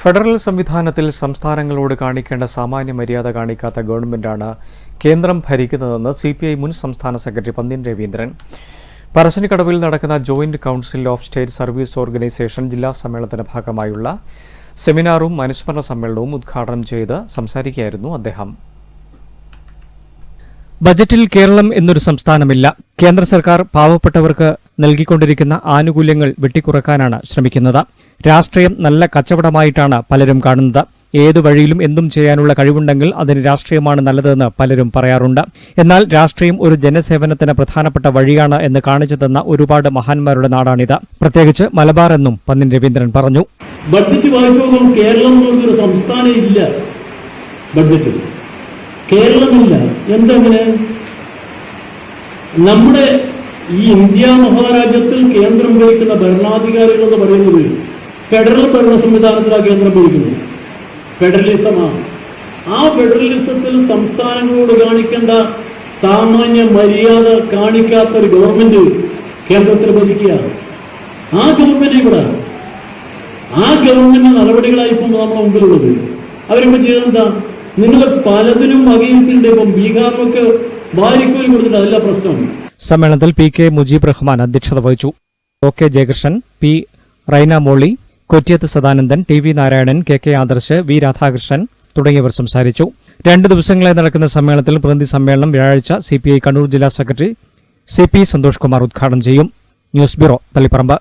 Federal സംവിധാനത്തിൽ സംസ്ഥാനങ്ങളോട് കാണിക്കേണ്ട സാമാന്യ മര്യാദ കാണിക്കാത്ത ഗവൺമെന്റാണ് കേന്ദ്രം ഭരിക്കുന്നതെന്ന് സി പി ഐ മുൻ സംസ്ഥാന സെക്രട്ടറി പന്ന്യൻ രവീന്ദ്രൻ. പറശ്ശിനിക്കടവിൽ നടക്കുന്ന joint council of state service organisation ജില്ലാ സമ്മേളനത്തിന്റെ ഭാഗമായുള്ള സെമിനാറും അനുസ്മരണ സമ്മേളനവും ഉദ്ഘാടനം ചെയ്ത് സംസാരിക്കുകയായിരുന്നു അദ്ദേഹം. ബജറ്റിൽ കേരളം എന്നൊരു സംസ്ഥാനമില്ല. കേന്ദ്ര സർക്കാർ പാവപ്പെട്ടവർക്ക് നൽകിക്കൊണ്ടിരിക്കുന്ന ആനുകൂല്യങ്ങൾ വെട്ടിക്കുറക്കാനാണ് ശ്രമിക്കുന്നത്. രാഷ്ട്രീയം നല്ല കച്ചവടമായിട്ടാണ് പലരും കാണുന്നത്. ഏതു വഴിയിലും എന്തും ചെയ്യാനുള്ള കഴിവുണ്ടെങ്കിൽ അതിന് രാഷ്ട്രീയമാണ് നല്ലതെന്ന് പലരും പറയാറുണ്ട്. എന്നാൽ രാഷ്ട്രീയം ഒരു ജനസേവനത്തിന് പ്രധാനപ്പെട്ട വഴിയാണ് എന്ന് കാണിച്ചു തന്ന ഒരുപാട് മഹാന്മാരുടെ നാടാണിത്. പ്രത്യേകിച്ച് മലബാർ എന്നും പന്നിൻ രവീന്ദ്രൻ പറഞ്ഞു. ബഡ്ജറ്റ് വായിച്ചു കേരളം ഒരു സംസ്ഥാനം ഇല്ല. ബഡ്ജറ്റിൽ കേരളമില്ല എന്തെങ്ങനെ? നമ്മുടെ ഈ ഇന്ത്യ മഹാരാജ്യത്തിൽ കേന്ദ്രം വഹിക്കുന്ന ഭരണാധികാരികൾ എന്ന് പറയുന്നത് ഫെഡറൽ ഭരണ സംവിധാനത്തിലാണ് കേന്ദ്രം ഭരിക്കുന്നത്. ഫെഡറലിസമാണ്. ആ ഫെഡറലിസത്തിൽ സംസ്ഥാനങ്ങളോട് കാണിക്കേണ്ട സാമാന്യ മര്യാദ കാണിക്കാത്ത ഒരു ഗവൺമെന്റ് കേന്ദ്രത്തിൽ ഭരിക്കുക ആ ഗവൺമെന്റ് ഇവിടെ. ആ ഗവൺമെന്റ് നടപടികളായി ഇപ്പം നമ്മുടെ മുമ്പിലുള്ളത്. അവരിപ്പോ ചെയ്തെന്താ? നിങ്ങൾ പലതിനും വകയിരുത്തിണ്ട് ഇപ്പം. ബീഹാറിലൊക്കെ വാരിക്കോലി കൊടുത്തിട്ട് അതല്ല പ്രശ്നം. സമ്മേളനത്തിൽ പി കെ മുജീബ് റഹ്മാൻ അധ്യക്ഷത വഹിച്ചു. O K Jayakrishnan P Raina Moly Kottiyath Sadanandan T V Narayanan K K Adarsh V Radhakrishnan തുടങ്ങിയവർ സംസാരിച്ചു. രണ്ട് ദിവസങ്ങളായി നടക്കുന്ന സമ്മേളനത്തിൽ പ്രതിനിധി സമ്മേളനം വ്യാഴാഴ്ച സി കണ്ണൂർ ജില്ലാ secretary C P Santhosh Kumar ഉദ്ഘാടനം ചെയ്യും. News bureau Taliparamba.